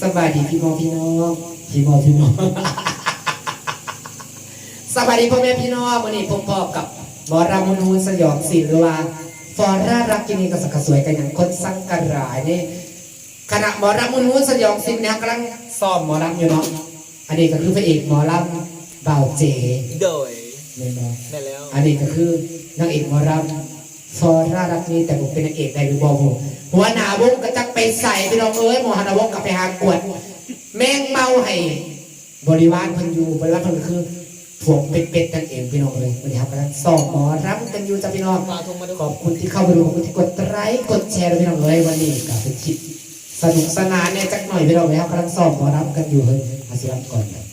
สบายดีพี่น้องพี่น้องพี่น้องพี่น้องสบายดีพ่อแม่พี่น้องวันนี้ผมพบกับหมอรามนูนสยองศิลป์หรือว่าฟอร่ารักกินีกับสักกะสวยกันอย่างคนสังกะหรายนี่ขณะหมอรามนูนสยองศิลป์เนี่ยกำลังซ้อมหมอรำอยู่เนาะอันนี้ก็คือพระเอกหมอรำบ่าวเจโดยเนี่ยเนาะได้แล้วอันนี้ก็คือนางเอกหมอรำ ฟอร่ารักนี้แต่ผมเป็นนางเอกได้หรือบอกผมหัวหน้าวงก็จักไปใส่พี่น้องเอ้ยหมอหนาวงกลับไปหากวด แมงเมาให้บริวารเพันอยู่บริวารเพันก็คือพวกเป็ดๆกันเองพี่น้องเอ้ยวันนี้ครับกำลังสอบหมอรับกันอยู่จ้ะพี่น้องปลาทงมาดูขอบคุณที่เข้ามาดูขอบคุณที่กดไลค์กดแชร์ด้วยพี่น้องเอ้ยวันนี้กับเป็นคลิปสนุกสนานเนี่ยจักหน่อยพี่น้องเลยครับกำลังสอบหมอรับกันอยู่เฮ้ยอาศิรับก่อนครับ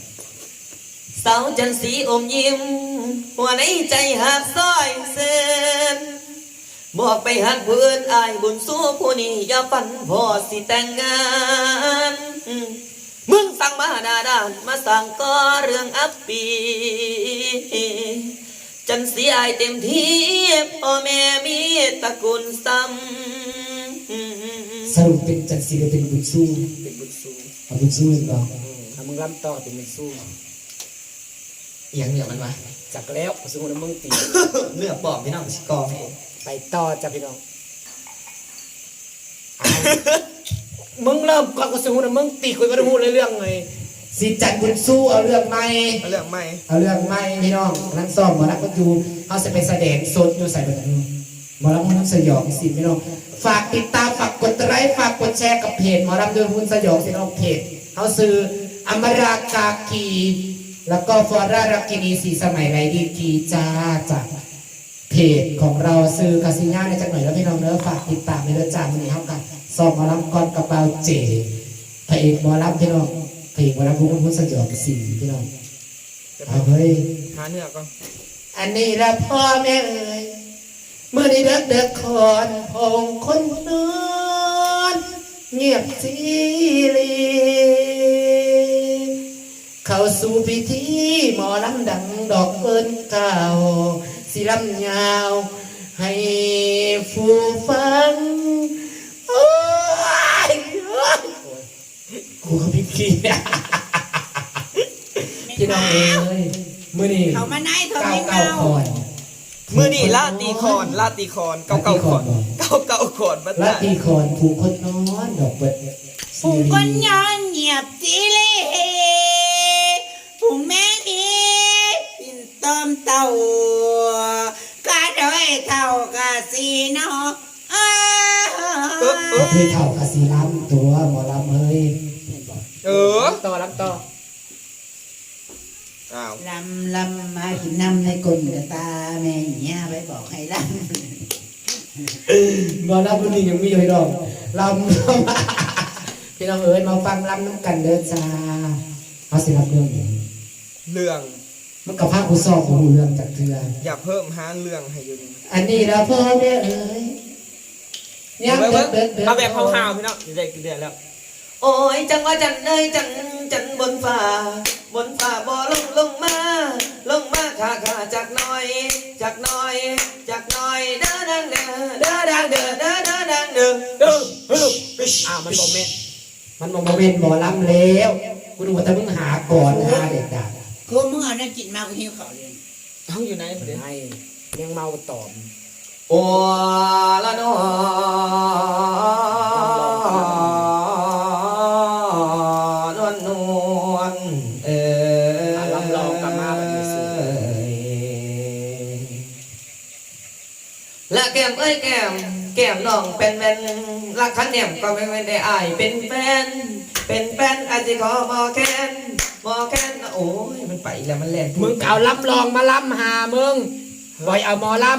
สาวจันทร์สีอมยิ้มหัวในใจหักซอยเส้น บอกไปหักเพื่อนอายบุญสู้ผู้นี้อย่าฝันพอสิแต่งงานอืมมึงสั่งมาหน้าด้านมาสั่งก็เรื่องอัปปี จันสีอายเต็มที่พ่อแม่มีตระกูลซ้ำสรุปเป็นจันทร์ศรีหรือเป็นบุญสู้เป็นบุญสู้เอาบุญสู้อีกเหรอถ้ามึงล้ำต่อเป็นมึงสู้เอียงเหนือมันวะจักแล้วสมมติว่ามึงตีเนื้อปลอมพี่น้องสิกองเอง ไปต่อจ้ะพี่น้องเอามึงเริ่มก่อนก็สมมติว่ามึงตีคุยก็ได้พูดเรื่องเลยสีจันทร์บุญสู้เอาเรื่องใหม่เอาเรื่องใหม่เอาเรื่องใหม่พี่น้องกำลังสอบหมอรับกันอยู่เขาจะไปแสดงสดอยู่ใส่แบบนั้นหมอรับมันสยองสิพี่น้องฝากติดตามฝากกดไลค์ฝากกดแชร์กับเพจหมอรับด้วยหุ้นสยองสิน้องเพจเขาซื้ออมรากากีแล้วก็ฟอร่ารักกินีสีสมัยไรดีกีจ้าจาก เพจของเราซื้อคาสิน่าในจังหน่อยแล้วพี่น้องเนื้อฝากติดตามในเรื่องจานวันนี้ครับกันสอบหมอรับก่อนกระเป๋าเจพระเอกหมอรับพี่น้องพระเอกหมอรับหุ้นหุ้นสยองสีพี่น้องเอาเฮ้ยหาเนื้อก่อนอันนี้ละพ่อแม่เอ่ยเมื่อได้เด็กเด็กคอนพงคนนอนเงียบสีลีเข้าสู่พิธีหมอลำดังดอกเอิญเก่า สีลำยาว ให้ฟูฟังโอ้ยกูเขาพิธีพี่น้องเอ้ยมื่อนี้เขามาไหนเธอเก้าไม่เก้าเมาคอนมือนี่ลาตีคอนลาตีคอนเก้าเก้าคอนเก้าเก้าคอนมาและได้ตีคอนผูกคนนอนดอกเบิดผูกคนย้อนเหยียบจีเล่ เต่ากระโดยเท่ากะสีเนาะอ้าเคยเข่ากะสีล้ำตัวหมอลำเฮ้ยเออต่อล้ำต่ออ้าวลำลำมากินน้ำในกลนกระตาแม่เนี้ยไปบอกให้ลหมอลำรุ่นนี้ยังมีอยู่ให้ดอกลำลำพี่น้องเอ๋ยมาฟังลำน้ำกันเด้อจ้าเขาสิรับเรื่องอย่างเรื่อง มันกับภาคกูสอบของหูเรื่องจากเทืออย่าเพิ่มหาเรื่องให้อยู่นี่อันนี้ละพ่อแม่เอ๋ยเอาแบบเอาแบบห่าวๆพี่น้องเด็กเดือนแล้ว โอ้ยจังว่าจันเอ้ยจันจันบนฟ้า บนฟ้าบ่ลงลงมา ลงมาขาขาจากหน้อย จากหน้อย จากหน้อยเด้อดังเด้อเด้อดังเด้อเด้อเด้อดังเด้อเด้อเด้ออ้าวมันบอกแม่มันมองมาเป็นหมอลำแล้วกูดูว่าถ้ามึงหาก่อนหาเด็ดขาดำกูมึงเอาได้ กินมากูหิวเขาวเลยเอาอยู่ไหนประเดี๋ยวให้ยังเมาตอบโอ้ละนอนวลนวลเอออะลำลองกลับมาแบบนี้สิและแก้มเอ้ยแก้มแก้มน้องเป็นแฟนรักคันแนมก็ไม่ไม่ได้อายเป็นแฟน เป็นแฟนอาจจะขอมอแคน มอแคนโอ้ยมันไปแล้วมันแล่นมึงเอาล้ำลองมาล้ำหามึงบอยเอาหมอล้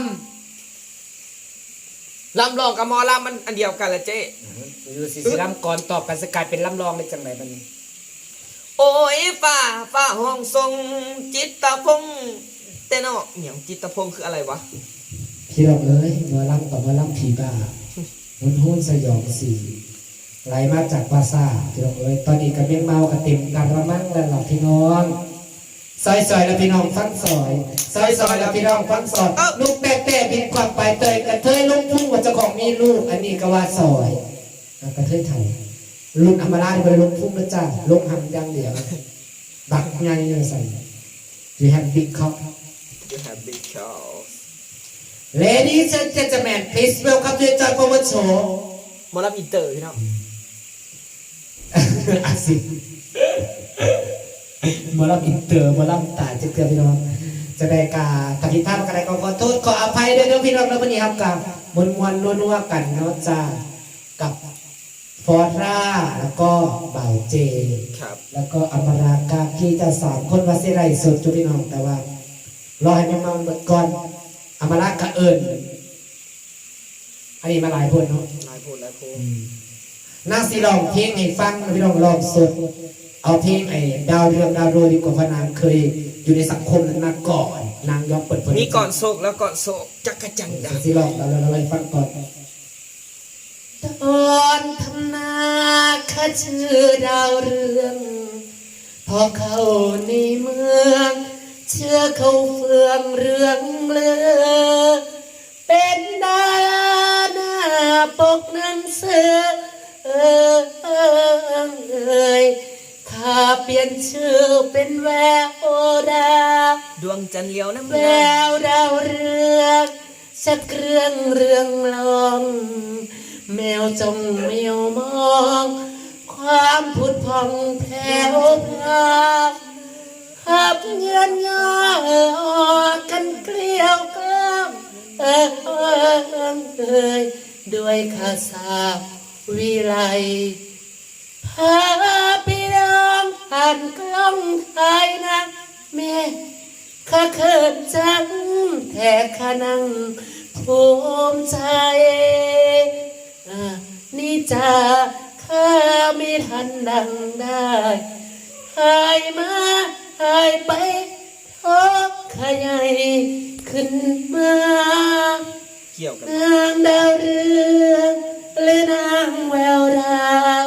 ลำลองกับหมอลำมันอันเดียวกันละเจ๊ำอยู่สิสิล้ำก่อนตอบกันสกายเป็นล้ำลองในจังไหนมันโอ้ยฝ่าฝ่าห้องทรงจิตตพงษ์แต่เนาะเหนียวจิตตพงษ์คืออะไรวะพี่น้องเอ้ยหมอลำกับหมอลำผีบ้าหุนหุ้นสยองสี ไหลมาจากปราสาทพี่น้องเอ้ยตอนนี้กับเมียงเมากับเต็มกันระมั่งแล้วล่ะพี่น้องซอยซอยแล้วพี่น้องฟังซอยซอยซอยแล้วพี่น้องฟังซอยลูกแต่แต่บินความไปเตยกระเทยลุกทุ่งว่าเจ้าของมีลูกอันนี้ก็ว่าซอยอะกระเทยไทยลุนอำมาลาที่บริลงพุ่งนะจ้าลงหำอย่างเดียวบักไงเนี่ยใส่ you have big cock you have big cows ladies and gentlemen please welcome to the Joy Power Show หมอรับอินเตอร์พี่น้อง อาสิหมอลำอินเตอร์หมอลำตายจะเกือบพี่น้องจะได้กาถ้าผิดพลาดกันใดก็ขอโทษขออภัยด้วยเด้อพี่น้องแล้ววันนี้ครับกับมวลมวลนัวๆกันเนาะจ้ากับฟอร์ราแล้วก็บ่าวเจครับแล้วก็อมรากากีจะสามคนว่าสิไรสดจุพี่น้องแต่ว่ารอให้มันมาเบิดก่อนอมรากาเอิญอันนี้มาหลายคนเนาะนายพูดแล้วพูดนางสีลองเพลงให้ฟังพี่น้องลองสด เอาเพลงไอ้ดาวเรืองดาวโรยดีกว่าเพราะนางเคยอยู่ในสังคมนั้นมาก่อน นางยอมเปิดเผยมีก่อนโศกแล้วก่อนโศกจักรจันทร์ดาสีลองเราเราให้ฟังก่อนตอนทำนาข้าชื่อดาวเรืองพอเข้าในเมือง เชื่อเขาเฟืองเรืองเลือเป็นดาราหน้าปกหนังสือ เออเออเอยข้าเปลี่ยนชื่อเป็นแววดาวดวงจันทร์เลี้ยวน้ำแวหน้าวดาวเรืองสักเครื่องเรืองลองแมวจงแมวมอง ความผุดพองแผ่วพราวขับเงินงอเออกันเกลียวกล้าวเออเออเออเอยด้วยข้าสา ววิไลพาพี่น้องผ่านกล้องถ่ายหนะแม่ข้าเขินจังแต่ข้านั่งภูมิใจอ่านี่จ้าข้าไม่ทันดังได้หายมาหายไปท้องข้าใหญ่ขึ้นมาเกี่ยวกันนางดาวเรืองห รือนางแววดาว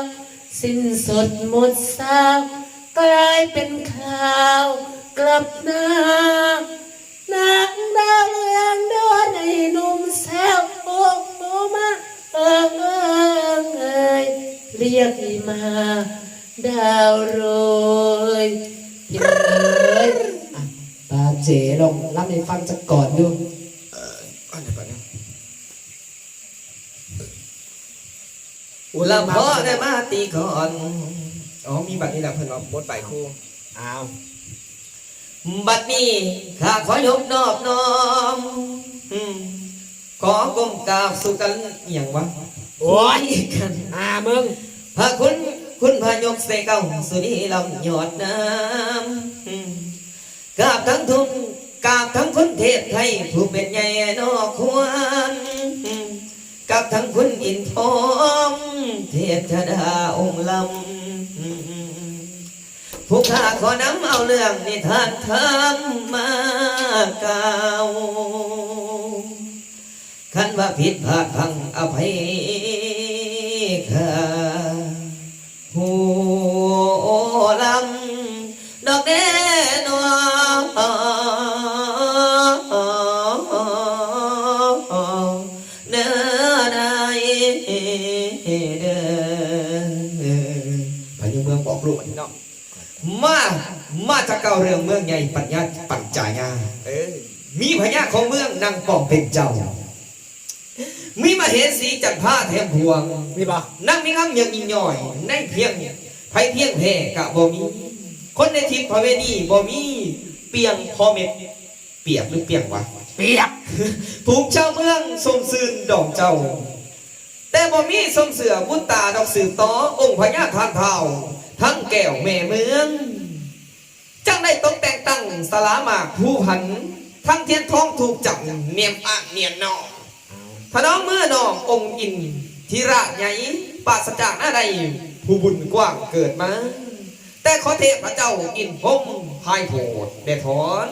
สิ้นสดหมดสาวกลายเป็นข่าวกลับหน้านางดาวเรืองโดนไอ้หนุ่มแซวโอ้โอ้มาเอิงเอิงเอ้ยเรียกอีมา ดาวโรยพี่เอ้ยอะตาเจ๋ลองรับในฟังจะก่อนดู อันไหนก่อนเนี่ย ลำพ่อได้มาตีก่อน อ๋อ มีบัตรนี่แหละเพิ่นว่าบทไปครู่ อ้าว บัดนี้ข้าขอยกนอบน้อมอืมขอกลมกราบสู่กันอหย่างวะ โอ้ยกันอ่ามึง พระคุณคุณพายกเสกเอาสุนีลำหยอดน้ำอืมกราบทั้งทุนกราบทั้งคุณเทพไทยผู้เป็นใหญ่นอกควรอืม กับทั้งคุณอินทองเทพธดาองค์ลำผู้ข้าขอนำเอาเรื่องนิทานธรรมมากล่าวคันว่าผิดพลาดพังอภัยค่ะ ลูกพี่น้องมามาจากเก่าเรื่องเมืองใหญ่ปัญญาปัญจายาเออมีพญาของเมืองนางปองเป็นเจ้า มีมาเห็นสีจันทร์ผ้าแถมพวงมีป่ะนั่งมีงามยังยิ่งย่อย ในเพียงไผเพียงแพ่กะบ่มี คนในทิพย์พระเวณีบ่มีเปียงพอเม็ดเปียกหรือเปียงวะเปียกผูกเจ้าเมืองทรงซื่นดอกเจ้า แต่บ่มีทรงเสือบุญตาดอกสืบต่อองค์พญาทานเท้าทั้งแก้วแม่เมืองจังได้ตกแต่งตั้งสลาหมากผู้พัน ทั้งเทียนท้องถูกจับเนียมอะเนียนนองพน้องเมื่อนององค์อินทิราชใหญ่ปราศจากหน้าใดผู้บุญกว้างเกิดมา แต่ขอเทพพระเจ้าอินพรหมพายโพดแด่ถอน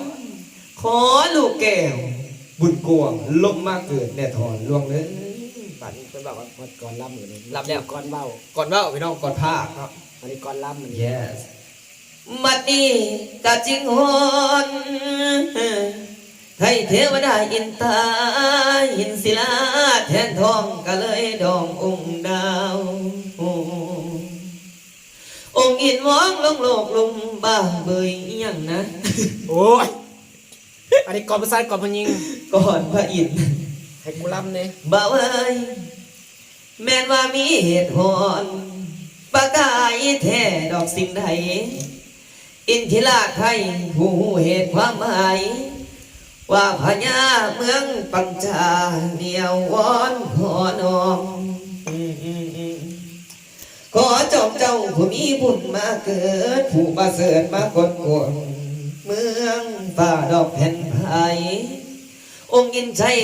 ขอลูกแก้ว บุญกวงลงมาเกิดแด่ถอนล่วงเลย บัดนี้เป็นแบบว่าหมดก่อนล่ำอยู่นี่รับแล้ว ก่อนเบ้าก่อนว่าพี่น้องก่อนภาคครับ อันนี้ก่อนล่ำมัน yes มัดนี้กะจิงฮอนให้เทวดาอินตาหินศิลาแทนทองก็เลยดององค์ดาวอินว้องลงโลกลุมบ้าเบยอิหยังนะ โอ้ยอันนี้ก่อนภาษาก่อนพยิง ก่อนพระอินทร์ ให้กูรำเนี่ยบ่าวเอ้ยแม่นว่ามีเหตุผลประกายแท้ดอกสิ่งใดอินทิราชไทยผู้เหตุความหมาย ว่าพญาเมืองปัญจาเหนียววอนขอนอมอืมอืมอืมขอจอมเจ้าผู้มีบุญมาเกิด ผู้มาเสริฐมากดกวงเมืองป่าดอกแผ่นไผ่องค์อินชัย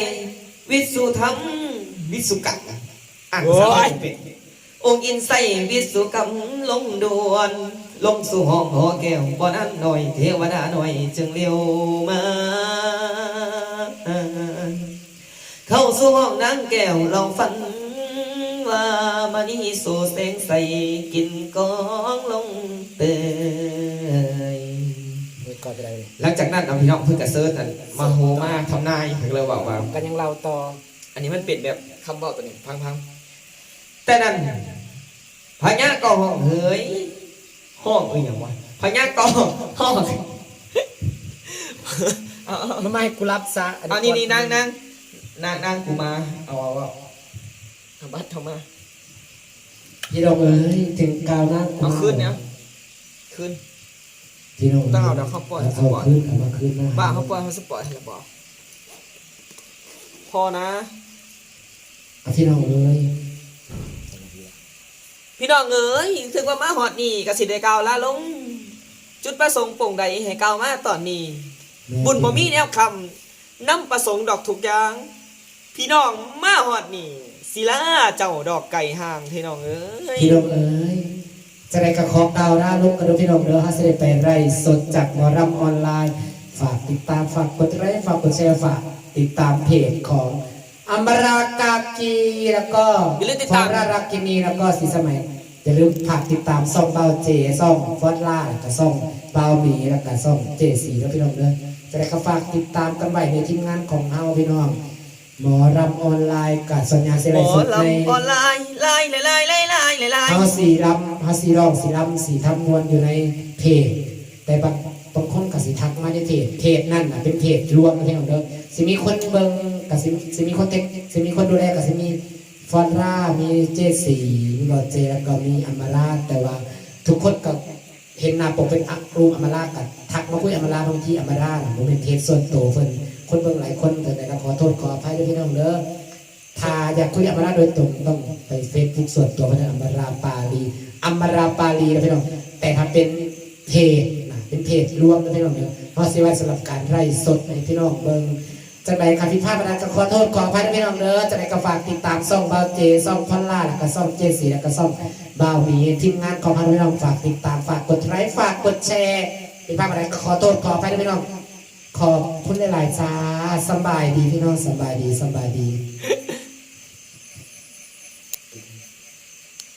วิสุธรรมวิสุกังอ่านภาษาไทยเป็นองค์อินไซวิสุกัมลงดวนลงสู่ห้องหอแก้วบ่นั้นหน่อยเทวดาหน่อยจึงเร็วมา เข้าสู่ห้องนางแก้วเราฝันว่ามานี่โซแสงใสกินกองลงเตยก่ อนไปได้เลยหลังจากนั้นเอาพี่น้องเพื่อนกระเซิร์ชนั่นมาโฮมาทำนายถึงเลยบอกว่ากันยังเล่าต่อ อันนี้มันเป็นแบบคำบอกตัวนี้พังๆแต่นั่นพญาก็ห้องเฮ้ยห้องเอ้ยอย่างวะพญาก็ห้องเอาเอามันไม่ให้กูรับซะเอานี่นี่นั่งนั่งนั่งนั่งกูมาเอาเอาเอาเอาบัตรเข้ามาพี่น้องเอ้ยถึงกาวหน้าเอาขึ้นเนี่ยขึ้นพี่น้อง ต้องเอาเดี๋ยวเขาปล่อยเอาขึ้นเอามาขึ้นนะบ้าเขาปล่อยเขาสปอยให้เราบอกพอนะเอาพี่น้องเอ้ยพี่น้องเอ๋ยถึงว่ามาหอดนี่กสิได้กล่าวลาลง จุดประสงค์โปร่งใดให้กล่าวมาตอนนี้แม่บุญบ่มีแนวคำนำประสงค์ดอกทุกอย่าง พี่น้องมาหอดนี่ศิลาเจ้าดอกไก่ห่างพี่น้องเอ้ยพี่น้องเอ้ย จะได้กระคอกดาวหน้าลุกกระดูกพี่น้องเด้อฮะจะได้ไปไร่สดจากหมอรำออนไลน์ ฝากติดตามฝากกดไลค์ฝากกดแชร์ฝากติดตามเพจของอมรากากีแล้วก็อย่าลืมติดตามฟารารักกินีแล้วก็สีสมัยอย่าลืมฝากติดตามซ่องเบาเจซ่องฟอสล่าแล้วก็ซ่องเบาหมีแล้วก็ซ่องเจสีแล้วพี่น้องเด้อจะได้เขาฝากติดตามกันไว้ในทีมงานของเฮาพี่น้อง หมอรำออนไลน์กับสัญญาเสหมไลอสดในลำออนไลน์ไล่ไล่ไล่ไล่ไล่ไล่ไล่เฮาสีรำเฮาสีร้องสีรำสีทำมวลอยู่ในเพจแต่บางบางคนกับสีทักมาในเพจเพจนั่นน่ะเป็นเพจรวมนะพี่น้องเด้อสิมีคนเบิ่งกับสิสิมีคนเทคสิมีคนดูแลกับสิมีฟอนร่ามีเจสีมีบอเจแล้วก็มีอัมมาลาแต่ว่าทุกคนก็เห็นหน้าปกเป็นอักรูปอัมมาลากับทักมาคุยอัมมาลาบางทีอัมมาลาน่ะผมเป็นเพจส่วนตัวเพิ่น คนเบิ่งหลายคนแต่ก็ขอโทษขออภัยด้วยพี่น้องเด้อถ้าอยากคุยอัมราโดยตรงต้องไปเฟซบุ๊กส่วนตัวของอัมราปาลีอัมราปาลีนะพี่น้องแต่ถ้าเป็นเพจนะเป็นเพจรวมนะพี่น้องเนี่ยเพราะสิไว้สำหรับการไล่สดในพี่น้องเบิงจะไหนคำพิพาทประดาจะขอโทษขออภัยนะพี่น้องเด้อจะไหนก็ฝากติดตามซ่องเบาเจซ่องพอลล่าแล้วก็ซ่องเจสีแล้วก็ซ่องบาวหมีทีมงานของพันพี่น้องฝากติดตามฝากกดไลค์ฝากกดแชร์พิพาทประก็ขอโทษขออภัยนะพี่น้อง ขอบคุณหลายๆจ้าสบายดีพี่น้องสบายดีสบายดี